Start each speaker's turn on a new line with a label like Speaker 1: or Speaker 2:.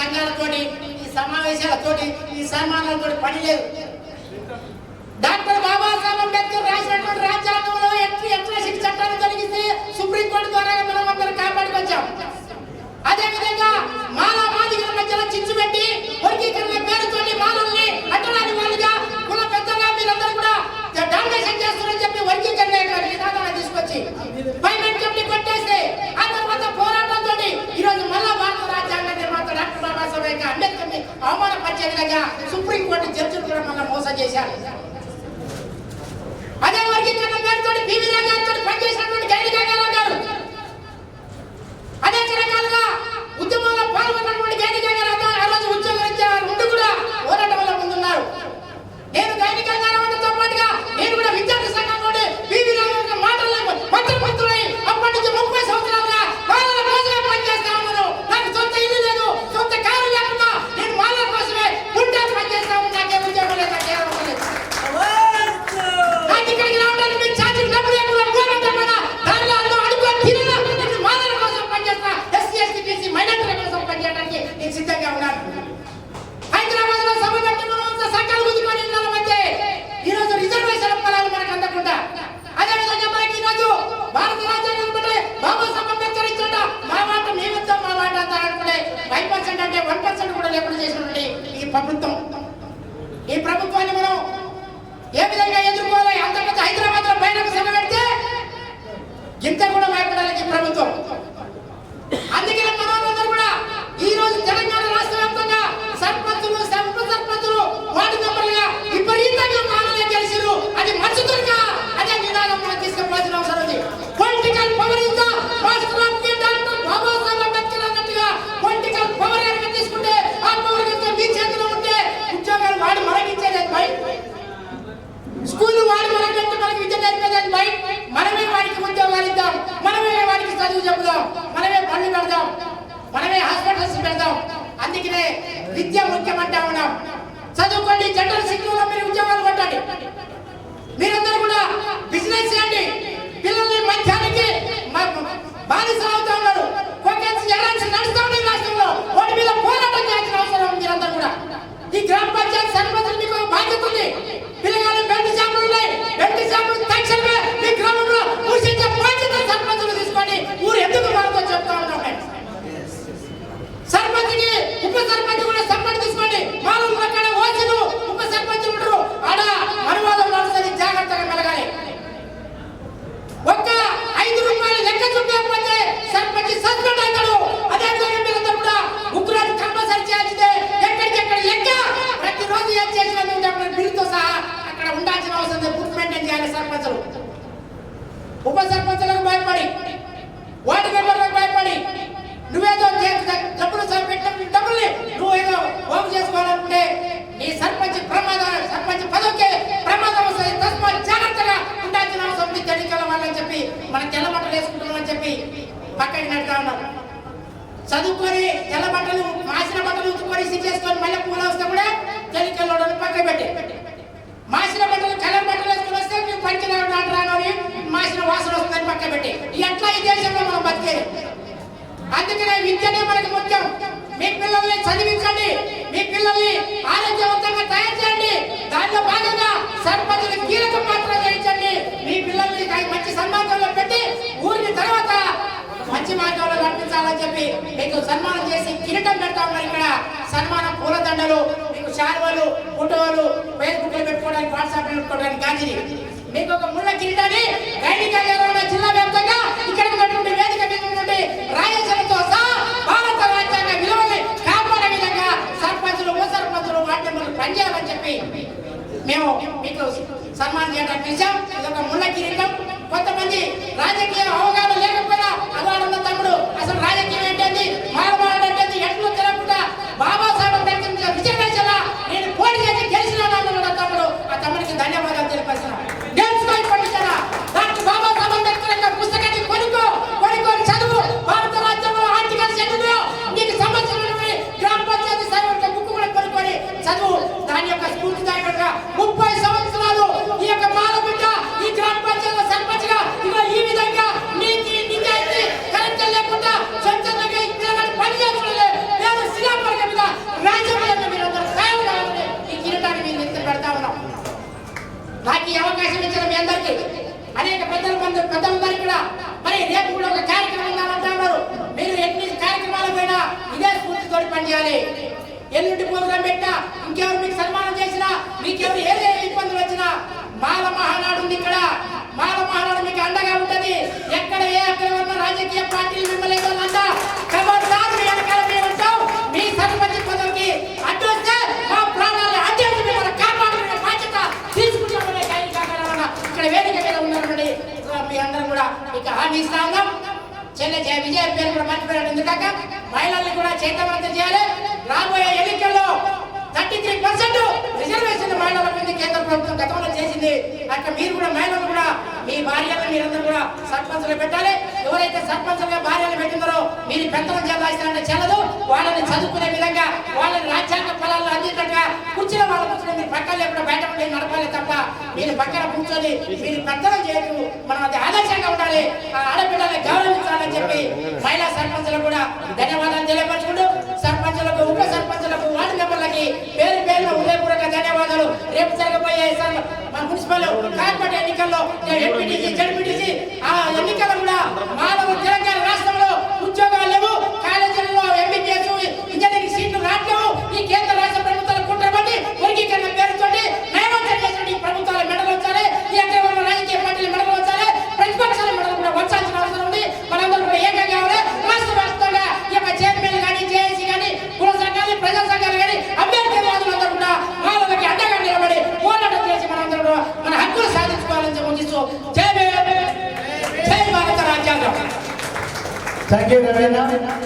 Speaker 1: సంఘాలతోటి ఈ సమావేశాలతోటి ఈ సన్మానాలతోటి పని లేదు. డాక్టర్ బాబాసాహెబ్ అంబేద్కర్ రాసినటువంటి రాజ్యాంగంలో ఎట్లా ఎట్లా శిక్ష చట్టాన్ని కలిగిస్తే సుప్రీంకోర్టు ద్వారా మనం అందరం కాపాడుకొచ్చాం అదే విధంగా మాలా మాదిగల మధ్యలో చిచ్చు పెట్టి వర్గీకరణ పేరుతోటి మాలల్ని అట్టడానికి వాళ్ళుగా కుల పెద్దగా మీరందరూ కూడా డామినేషన్ చేస్తున్నారని చెప్పి వర్గీకరణ విధానాన్ని తీసుకొచ్చి పైమెంట్ కమిటీ కొట్టేస్తే ఆ తర్వాత పోరాటంతో ఈ రోజు మళ్ళా భారత రాజ్యాంగ నిర్మాత డాక్టర్ బాబాసాహెబ్ అంబేద్కర్ని అవమానపరిచే విధంగా సుప్రీంకోర్టు జడ్జిలు కూడా మళ్ళీ మోసం చేశారు. అదే వర్గీకరణ పేరుతో పివి రంగాతో పనిచేసినటువంటి గైడి గంగారావు గారు అదే రకాలుగా ప్రభుత్వం. ఈ ప్రభుత్వాన్ని మనం ఏ విధంగా ఎదుర్కోవాలి అంత పెద్ద హైదరాబాద్లో పైన సభ పెడితే ఇంత కూడా భయపడాలి ఈ ప్రభుత్వం అందుకనే మనోళ్ళందరూ కూడా ఈ రోజు తెలంగాణ రాష్ట్ర వ్యాప్తంగా సర్పంచులు ఉప సర్పంచులు వార్డు మెంబర్లుగా విపరీతంగా మానలే గెలిచిరు అది మచ్చుతురుగా అదే నినాదం మనం తీసుకుపోవాల్సిన అవసరం ఉంది political power is the master of the doctor Babasaheb Ambedkar అన్నట్టుగా పొలిటికల్ పవర్ కనుక తీసుకుంటే ఆ పవర్ కనుక మీ చేతిలో ఉంటే ఉద్యోగాలు వాడు మనకిచ్చేది బయట స్కూల్ వాడు మనకంటే మనకి విద్య నేర్పేదని బయట మనమే వాడికి ఉద్యోగాలు ఇద్దాం మనమే వాడికి చదువు చెబుదాం మనమే పళ్ళు పెడదాం మనమే హాస్పిటల్స్ పెడదాం. అందుకనే విద్య ముఖ్యమంటా ఉన్నాం చదువుకోండి జనరల్ సెక్టర్లో మీరు ఉద్యోగాలు కొట్టండి. మీరందరూ కూడా బిజినెస్ చేయండి. పిల్లల్ని మధ్యానికి బానిసలు అవుతా ఉన్నారు. కోకెన్స్ నడుస్తా ఉన్నాయి రాష్ట్రంలో. వాటి మీద పోరాటం ಮಾಡಿ ಮಾಲೂರು మనం తెల్ల బట్టలు వేసుకుంటున్నామని చెప్పి పక్కకి నడుతా ఉన్నారు చదువుకొని తెల్ల బట్టలు మాసిన బట్టలు ఉతుకొని చేసుకొని మళ్ళీ పూల వస్తే కూడా తెలికల్లోడని పక్క పెట్టి. మాసిన బట్టలు కలర్ బట్టలు వేసుకొని వస్తే మేము పంచిన రాను అని మాసిన వాసన వస్తుందని పక్క పెట్టి. ఎట్లా ఈ దేశంలో మనం బతికేది? అందుకనే విద్యనే మనకు ముఖ్యం. మీ పిల్లల్ని చదివించండి మీ పిల్లల్ని ఆరోగ్యవంతంగా తయారు చేయండి. దాంట్లో భాగంగా సర్పంచులు కీలక పాత్ర వహించండి మీ పిల్లల్ని మంచి సన్మార్గంలో పెట్టి ఊరిని తర్వాత మంచి మార్గంలో నడిపించాలని చెప్పి మీకు సన్మానం చేసి కిరీటం పెడతా ఉన్నారు ఇక్కడ. సన్మానం పూలదండలు మీకు శాలువలు ఫోటోలు ఫేస్బుక్లో పెట్టుకోవడానికి వాట్సాప్లో పెట్టుకోవడానికి గాంధీ మీకు ఒక ముళ్ళ కిరీటాన్ని గైనిక జిల్లా వ్యాప్తంగా ఇక్కడ ఉన్నటువంటి వేదిక మీద ఉన్నటువంటి రాయలసీమతో సహా భారత రాజ్యాంగ విలువల్ని కాపాడే విధంగా సర్పంచులు ఉప సర్పంచులు వాటి పనిచేయాలని చెప్పి మేము మీకు సన్మానం చేయడానికి పిలిచాం ఇది ఒక ముళ్ళ కిరీటం. కొంతమంది రాజకీయ అవగాహన లేకపోయినా అవాడున్న ఎల్లుండి ప్రోగ్రాం పెట్టినా ఇంకెవరు మీకు సన్మానం చేసినా మీకెవరు ఏ ఇబ్బందులు వచ్చినా మాల మహానాడు ఉంది ఇక్కడ. మాల మహానాడు మీకు అండగా ఉంటది. ఎక్కడ ఏ అక్కడ ఉన్న రాజకీయ పార్టీలు మిమ్మల్ని ఎదురంతా మీ ఉంటాం. సర్పంచ్ పదవికి అడ్డు వస్తే మా ప్రాణాలను అడ్డేసి మిమ్మల్ని కాపాడుకునే బాధ్యత తీసుకుంటామనే ఖైదీ ఇక్కడ వేదిక మీద ఉన్నారండి మీ అందరం కూడా ఇక హామీ ఇస్తా ఉన్నాం. విజయ పేరు కూడా మర్చిపోయాడు ఎందుకాక మహిళల్ని కూడా చైతన్యవంతం చేయాలి. రాబోయే ఎన్నికల్లో థర్టీ త్రీ పర్సెంట్ రిజర్వేషన్ మహిళల మీద కేంద్ర ప్రభుత్వం గతంలో చేసింది. అట్లా మీరు కూడా మహిళలు కూడా మీ భార్యలు మీరందరూ కూడా సర్పంచులు పెట్టాలి. ఎవరైతే సర్పంచులుగా భార్యలు పెట్టిందో మీరు పెద్దలు చేయాల్సిన చెల్లదు వాళ్ళని చదువుకునే విధంగా వాళ్ళని రాజ్యాంగ ఫలాల్లో అందించగా కూర్చున్న వాళ్ళ కూర్చొని మీరు పక్కన లేకుండా బయట ఉండి నడపాలి తప్ప మీరు పక్కన కూర్చొని మీరు పెద్దలు చేయదు మనం అది ఆదర్శంగా ఉండాలి. ఆ ఆడపిల్లల్ని గౌరవించాలని చెప్పి మహిళా సర్పంచులకు కూడా ధన్యవాదాలు తెలియపరచుకుంటూ సర్పంచులకు ఉప
Speaker 2: Aqui, tá vendo?